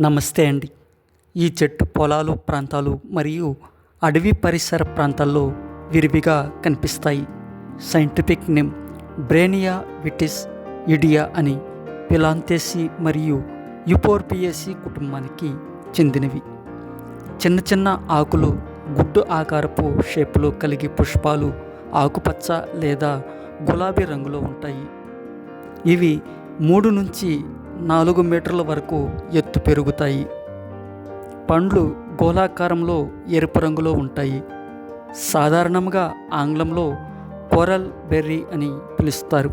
నమస్తే అండి. ఈ చెట్టు పొలాలు ప్రాంతాలు మరియు అడవి పరిసర ప్రాంతాల్లో విరివిగా కనిపిస్తాయి. Scientific name Breynia vitis idaea అని పిలాంతేసి మరియు యుపోర్పియేసి కుటుంబానికి చెందినవి. చిన్న చిన్న ఆకులు గుడ్డు ఆకారపు షేపులో కలిగి పుష్పాలు ఆకుపచ్చ లేదా గులాబీ రంగులో ఉంటాయి. ఇవి మూడు నుంచి నాలుగు మీటర్ల వరకు ఎత్తు పెరుగుతాయి. పండ్లు గోళాకారంలో ఎరుపు రంగులో ఉంటాయి. సాధారణంగా ఆంగ్లంలో కోరల్ బెర్రీ అని పిలుస్తారు.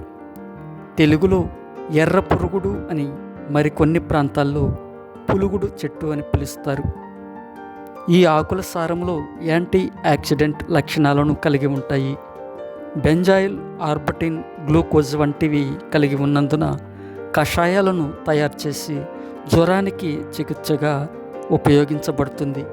తెలుగులో ఎర్ర పురుగుడు అని మరికొన్ని ప్రాంతాల్లో పులుగుడు చెట్టు అని పిలుస్తారు. ఈ ఆకుల సారంలో యాంటీ యాక్సిడెంట్ లక్షణాలను కలిగి ఉంటాయి. బెంజాయిల్ ఆర్బటిన్ గ్లూకోజ్ వంటివి కలిగి ఉన్నందున కషాయాలను తయారు చేసి జ్వరానికి చికిత్సగా ఉపయోగించబడుతుంది.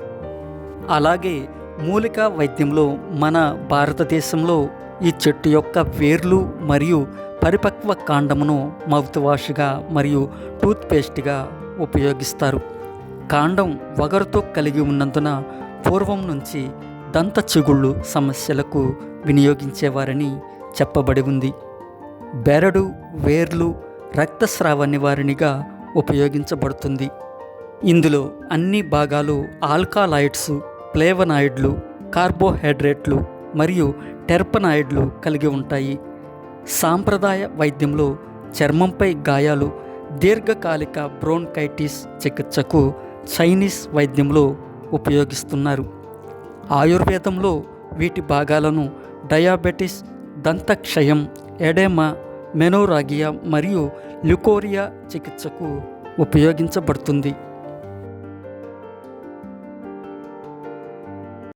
అలాగే మూలికా వైద్యంలో మన భారతదేశంలో ఈ చెట్టు యొక్క వేర్లు మరియు పరిపక్వ కాండమును మౌత్ వాష్గా మరియు టూత్పేస్ట్గా ఉపయోగిస్తారు. కాండం వగరుతో కలిగి ఉన్నందున పూర్వం నుంచి దంత చిగుళ్ళు సమస్యలకు వినియోగించేవారని చెప్పబడి ఉంది. బెరడు వేర్లు రక్తస్రావ నివారిణిగా ఉపయోగించబడుతుంది. ఇందులో అన్ని భాగాలు ఆల్కాలాయిడ్స్ ప్లేవనాయిడ్లు కార్బోహైడ్రేట్లు మరియు టెర్పనాయిడ్లు కలిగి ఉంటాయి. సాంప్రదాయ వైద్యంలో చర్మంపై గాయాలు దీర్ఘకాలిక బ్రోన్కైటిస్ చికిత్సకు చైనీస్ వైద్యంలో ఉపయోగిస్తున్నారు. ఆయుర్వేదంలో వీటి భాగాలను డయాబెటిస్ దంతక్షయం ఎడెమా మెనోరాగియా మరియు ల్యుకోరియా చికిత్సకు ఉపయోగించబడుతుంది.